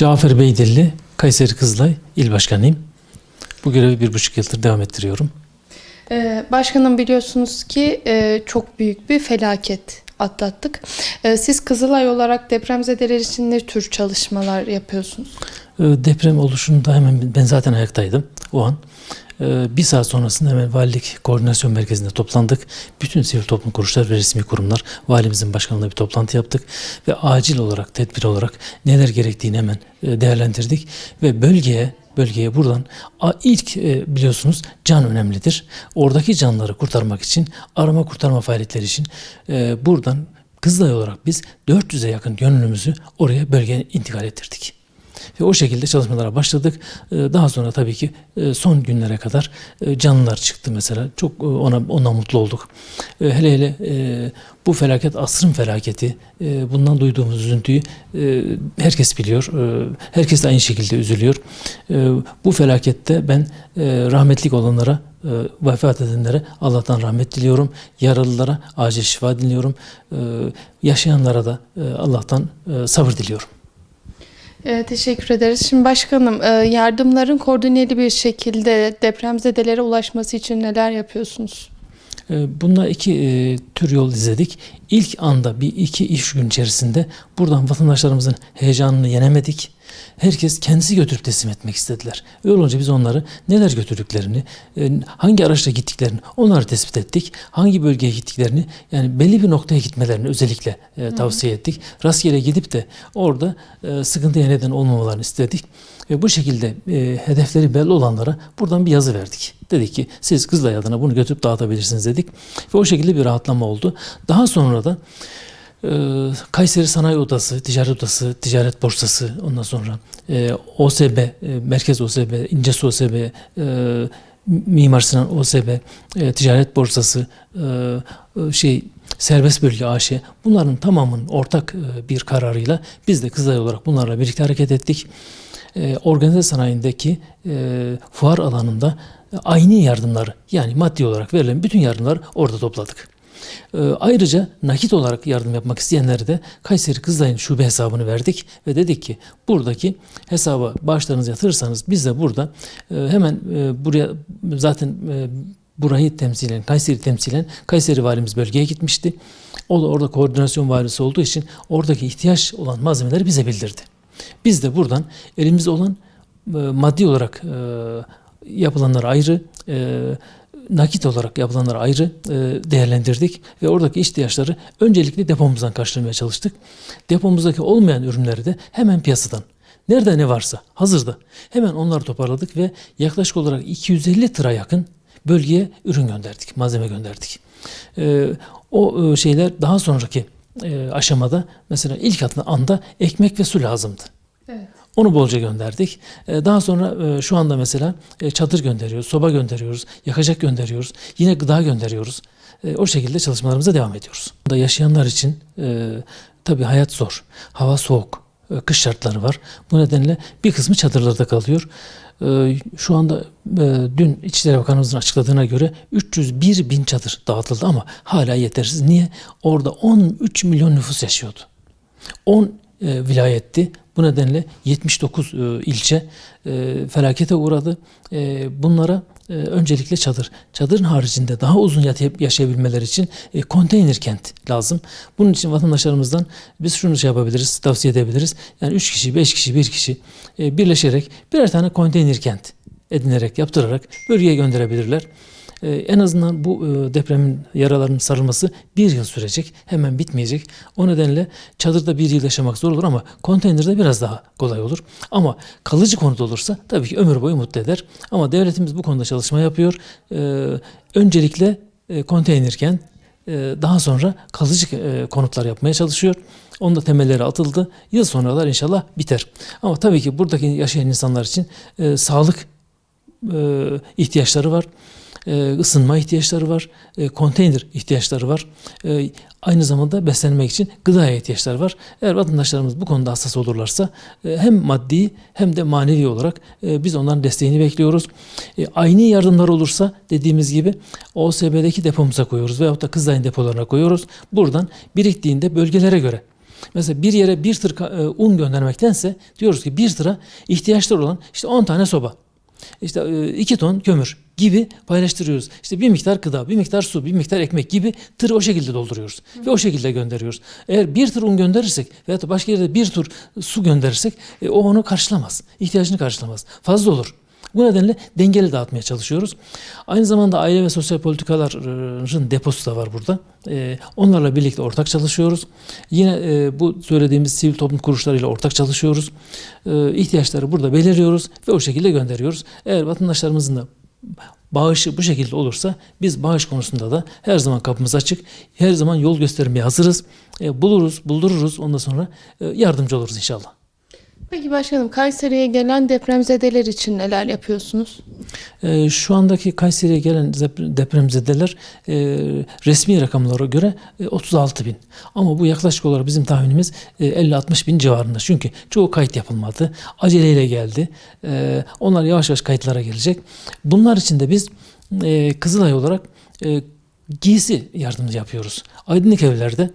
Cafer Beydilli, Kayseri Kızılay İl Başkanıyım. Bu görevi bir buçuk yıldır devam ettiriyorum. Ee, Başkanım biliyorsunuz ki e, çok büyük bir felaket atlattık. Ee, Siz Kızılay olarak depremzedeler için ne tür çalışmalar yapıyorsunuz? Ee, Deprem oluşunda hemen ben zaten ayaktaydım o an. Ee, Bir saat sonrasında hemen valilik koordinasyon merkezinde toplandık. Bütün sivil toplum kuruluşlar ve resmi kurumlar valimizin başkanlığında bir toplantı yaptık. Ve acil olarak, tedbir olarak neler gerektiğini hemen e, değerlendirdik. Ve bölgeye bölgeye buradan ilk e, biliyorsunuz can önemlidir. Oradaki canları kurtarmak için arama kurtarma faaliyetleri için e, buradan Kızılay olarak biz 400'e yakın gönüllümüzü oraya bölgeye intikal ettirdik. Ve o şekilde çalışmalara başladık. Ee, Daha sonra tabii ki e, son günlere kadar e, canlılar çıktı mesela. Çok e, ona ondan mutlu olduk. Hele hele bu felaket asrın felaketi. Bundan duyduğumuz üzüntüyü herkes biliyor. Herkes de aynı şekilde üzülüyor. Bu felakette ben rahmetlik olanlara e, vefat edenlere Allah'tan rahmet diliyorum. Yaralılara acil şifa diliyorum. E, Yaşayanlara da e, Allah'tan e, sabır diliyorum. Ee, Teşekkür ederiz. Şimdi başkanım e, yardımların koordineli bir şekilde depremzedelere ulaşması için neler yapıyorsunuz? Ee, Bunda iki e, tür yol izledik. İlk anda bir iki iş gün içerisinde buradan vatandaşlarımızın heyecanını yenemedik. Herkes kendisi götürüp teslim etmek istediler. Öyle olunca biz onları neler götürdüklerini, e, hangi araçla gittiklerini onları tespit ettik. Hangi bölgeye gittiklerini yani belli bir noktaya gitmelerini özellikle e, tavsiye ettik. Rastgele gidip de orada e, sıkıntıya neden olmamalarını istedik. Ve bu şekilde e, hedefleri belli olanlara buradan bir yazı verdik. Dedik ki siz Kızılay adına bunu götürüp dağıtabilirsiniz dedik. Ve o şekilde bir rahatlama oldu. Daha sonra da e, Kayseri Sanayi Odası, Ticaret Odası, Ticaret Borsası ondan sonra e, OSB, e, Merkez OSB, İncesu OSB, e, Mimar Sinan OSB, Ticaret Borsası, şey Serbest Bölge AŞ bunların tamamının ortak bir kararıyla biz de Kızılay olarak bunlarla birlikte hareket ettik. Organize sanayindeki fuar alanında aynı yardımları yani maddi olarak verilen bütün yardımları orada topladık. E, ayrıca nakit olarak yardım yapmak isteyenlere de Kayseri Kızılay'ın şube hesabını verdik ve dedik ki buradaki hesaba bağışlarınızı yatırırsanız biz de burada e, hemen e, buraya zaten e, burayı temsilen, Kayseri temsilen Kayseri valimiz bölgeye gitmişti. O da orada koordinasyon valisi olduğu için oradaki ihtiyaç olan malzemeleri bize bildirdi. Biz de buradan elimizde olan maddi olarak yapılanlar ayrı, nakit olarak yapılanlar ayrı e, değerlendirdik ve oradaki ihtiyaçları öncelikle depomuzdan karşılamaya çalıştık. Depomuzdaki olmayan ürünleri de hemen piyasadan nerede ne varsa hazırda hemen onları toparladık ve yaklaşık olarak 250 tıra yakın bölgeye ürün gönderdik, malzeme gönderdik. E, o e, şeyler daha sonraki aşamada mesela ilk anda ekmek ve su lazımdı. Evet. Onu bolca gönderdik. E, Daha sonra e, şu anda mesela e, çadır gönderiyoruz, soba gönderiyoruz, yakacak gönderiyoruz, yine gıda gönderiyoruz. E, O şekilde çalışmalarımıza devam ediyoruz. Burada yaşayanlar için tabii hayat zor. Hava soğuk, kış şartları var. Bu nedenle bir kısmı çadırlarda kalıyor. Şu anda dün İçişleri Bakanımızın açıkladığına göre 301 bin çadır dağıtıldı ama hala yetersiz. Niye? Orada 13 milyon nüfus yaşıyordu. 10 e, vilayetti. Bu nedenle 79 e, ilçe e, felakete uğradı. E, bunlara e, öncelikle çadır. Çadırın haricinde daha uzun yaşayabilmeleri için e, konteyner kent lazım. Bunun için vatandaşlarımızdan biz şunu şey yapabiliriz, tavsiye edebiliriz. Yani 3 kişi, 5 kişi, 1 kişi e, birleşerek birer tane konteyner kent edinerek, yaptırarak bölgeye gönderebilirler. Ee, en azından bu e, depremin yaralarının sarılması bir yıl sürecek. Hemen bitmeyecek. O nedenle çadırda bir yıl yaşamak zor olur ama konteynerde biraz daha kolay olur. Ama kalıcı konut olursa tabii ki ömür boyu mutlu eder. Ama devletimiz bu konuda çalışma yapıyor. Ee, öncelikle e, konteynerken e, daha sonra kalıcı e, konutlar yapmaya çalışıyor. Onun da temelleri atıldı. Yıl sonralar inşallah biter. Ama tabii ki buradaki yaşayan insanlar için e, sağlık e, ihtiyaçları var. E, ısınma ihtiyaçları var. E, konteyner ihtiyaçları var. E, aynı zamanda beslenmek için gıdaya ihtiyaçları var. Eğer vatandaşlarımız bu konuda hassas olurlarsa e, hem maddi hem de manevi olarak e, biz onların desteğini bekliyoruz. E, aynı yardımlar olursa dediğimiz gibi OSB'deki depomuza koyuyoruz veyahut da Kızılay'ın depolarına koyuyoruz. Buradan biriktiğinde bölgelere göre Mesela bir yere bir tır un göndermektense diyoruz ki bir tıra ihtiyaçları olan işte 10 tane soba, işte e, 2 ton kömür gibi paylaştırıyoruz. İşte bir miktar gıda, bir miktar su, bir miktar ekmek gibi tırı o şekilde dolduruyoruz. Ve o şekilde gönderiyoruz. Eğer bir tır un gönderirsek da başka yerde bir tur su gönderirsek e, o onu karşılamaz. İhtiyacını karşılamaz. Fazla olur. Bu nedenle dengeli dağıtmaya çalışıyoruz. Aynı zamanda aile ve sosyal politikaların deposu da var burada. Ee, onlarla birlikte ortak çalışıyoruz. Yine e, bu söylediğimiz sivil toplum kuruluşlarıyla ortak çalışıyoruz. Ee, ihtiyaçları burada belirliyoruz ve o şekilde gönderiyoruz. Eğer vatandaşlarımızın da bağışı bu şekilde olursa biz bağış konusunda da her zaman kapımız açık. Her zaman yol göstermeye hazırız. E, buluruz, buldururuz. Ondan sonra e, yardımcı oluruz inşallah. Peki başkanım Kayseri'ye gelen depremzedeler için neler yapıyorsunuz? Ee, şu andaki Kayseri'ye gelen depremzedeler e, resmi rakamlara göre e, 36 bin. Ama bu yaklaşık olarak bizim tahminimiz e, 50-60 bin civarında. Çünkü çoğu kayıt yapılmadı. Aceleyle geldi. E, onlar yavaş yavaş kayıtlara gelecek. Bunlar için de biz e, Kızılay olarak e, giysi yardımı yapıyoruz. Aydınlık evlerde e,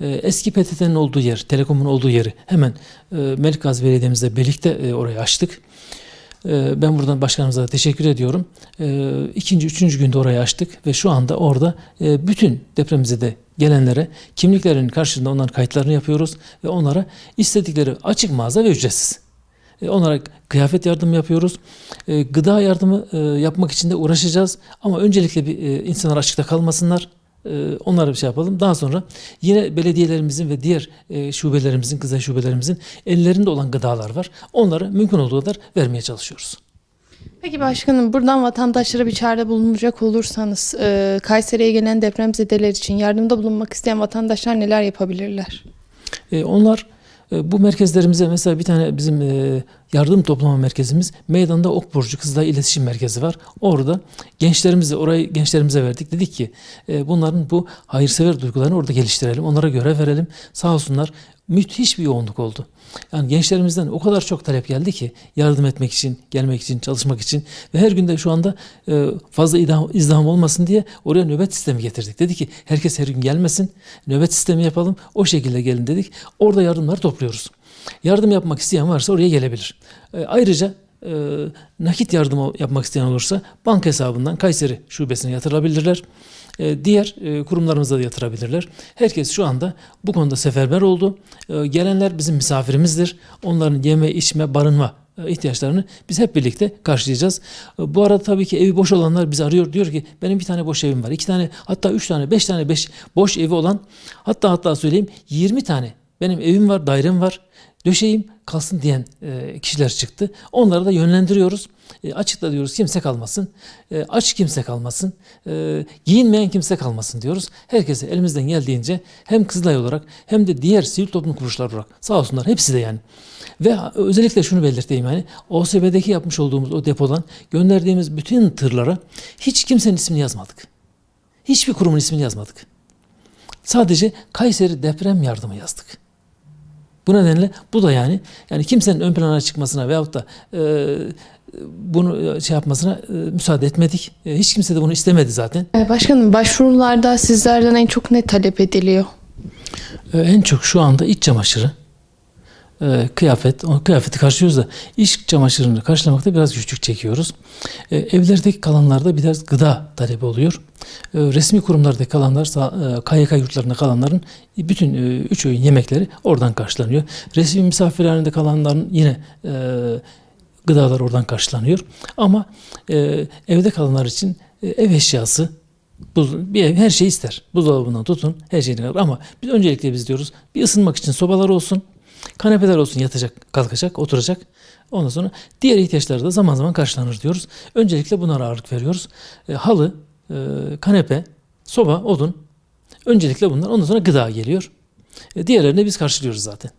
eski PTT'nin olduğu yer, Telekom'un olduğu yeri hemen e, Melikgazi Belediye'mizle birlikte e, orayı açtık. Ee, Ben buradan başkanımıza teşekkür ediyorum. Ee, İkinci, üçüncü günde orayı açtık ve şu anda orada e, bütün depremize de gelenlere kimliklerinin karşılığında onların kayıtlarını yapıyoruz ve onlara istedikleri açık mağaza ve ücretsiz. Onlara kıyafet yardımı yapıyoruz. Gıda yardımı yapmak için de uğraşacağız. Ama öncelikle bir insanlar açıkta kalmasınlar. E, Onlara bir şey yapalım. Daha sonra yine belediyelerimizin ve diğer e, şubelerimizin, kızay şubelerimizin ellerinde olan gıdalar var. Onları mümkün olduğu kadar vermeye çalışıyoruz. Peki başkanım buradan vatandaşlara bir çağrıda bulunacak olursanız e, Kayseri'ye gelen depremzedeler için yardımda bulunmak isteyen vatandaşlar neler yapabilirler? E, onlar bu merkezlerimize mesela bir tane bizim e, yardım toplama merkezimiz meydanda Okburcu Kızılay İletişim Merkezi var. Orada gençlerimize orayı gençlerimize verdik. Dedik ki e, bunların bu hayırsever duygularını orada geliştirelim. Onlara görev verelim. Sağ olsunlar müthiş bir yoğunluk oldu. Yani gençlerimizden o kadar çok talep geldi ki yardım etmek için, gelmek için, çalışmak için ve her günde şu anda e, fazla izdiham, izdiham olmasın diye oraya nöbet sistemi getirdik. Dedi ki herkes her gün gelmesin, nöbet sistemi yapalım, o şekilde gelin dedik. Orada yardımları topluyoruz. Yardım yapmak isteyen varsa oraya gelebilir. E, ayrıca e, nakit yardım yapmak isteyen olursa banka hesabından Kayseri şubesine yatırılabilirler. E, diğer e, kurumlarımıza da yatırabilirler. Herkes şu anda bu konuda seferber oldu. E, gelenler bizim misafirimizdir. Onların yeme, içme, barınma e, ihtiyaçlarını biz hep birlikte karşılayacağız. E, Bu arada tabii ki evi boş olanlar bizi arıyor. Diyor ki benim bir tane boş evim var. iki tane hatta üç tane, beş tane beş boş evi olan hatta hatta söyleyeyim 20 tane benim evim var, dairem var. Döşeyim kalsın diyen e, kişiler çıktı. Onları da yönlendiriyoruz. E, açıkla diyoruz kimse kalmasın. E, aç kimse kalmasın. E, giyinmeyen kimse kalmasın diyoruz. Herkese elimizden geldiğince hem Kızılay olarak hem de diğer sivil toplum kuruluşları olarak sağ olsunlar hepsi de yani. Ve özellikle şunu belirteyim yani OSB'deki yapmış olduğumuz o depodan gönderdiğimiz bütün tırlara hiç kimsenin ismini yazmadık. Hiçbir kurumun ismini yazmadık. Sadece Kayseri deprem yardımı yazdık. Bu nedenle bu da yani yani kimsenin ön plana çıkmasına veyahut da e, bunu şey yapmasına e, müsaade etmedik. E, hiç kimse de bunu istemedi zaten. E, başkanım başvurularda sizlerden en çok ne talep ediliyor? E, en çok şu anda iç çamaşırı, e, kıyafet, o kıyafeti karşılıyoruz da iç çamaşırını karşılamakta biraz güçlük çekiyoruz. E, evlerdeki kalanlarda biraz gıda talebi oluyor. E, resmi kurumlardaki kalanlar, e, KYK yurtlarında kalanların bütün e, üç öğün yemekleri oradan karşılanıyor. Resmi misafirhanede kalanların yine e, gıdalar oradan karşılanıyor. Ama e, evde kalanlar için e, ev eşyası, Buz, bir ev her şeyi ister. Buzdolabından tutun her şeyini kadar. Ama biz öncelikle biz diyoruz bir ısınmak için sobalar olsun. Kanepeler olsun yatacak, kalkacak, oturacak. Ondan sonra diğer ihtiyaçları da zaman zaman karşılanır diyoruz. Öncelikle bunlara ağırlık veriyoruz. E, halı, e, kanepe, soba, odun. Öncelikle bunlar. Ondan sonra gıda geliyor. E, diğerlerini biz karşılıyoruz zaten.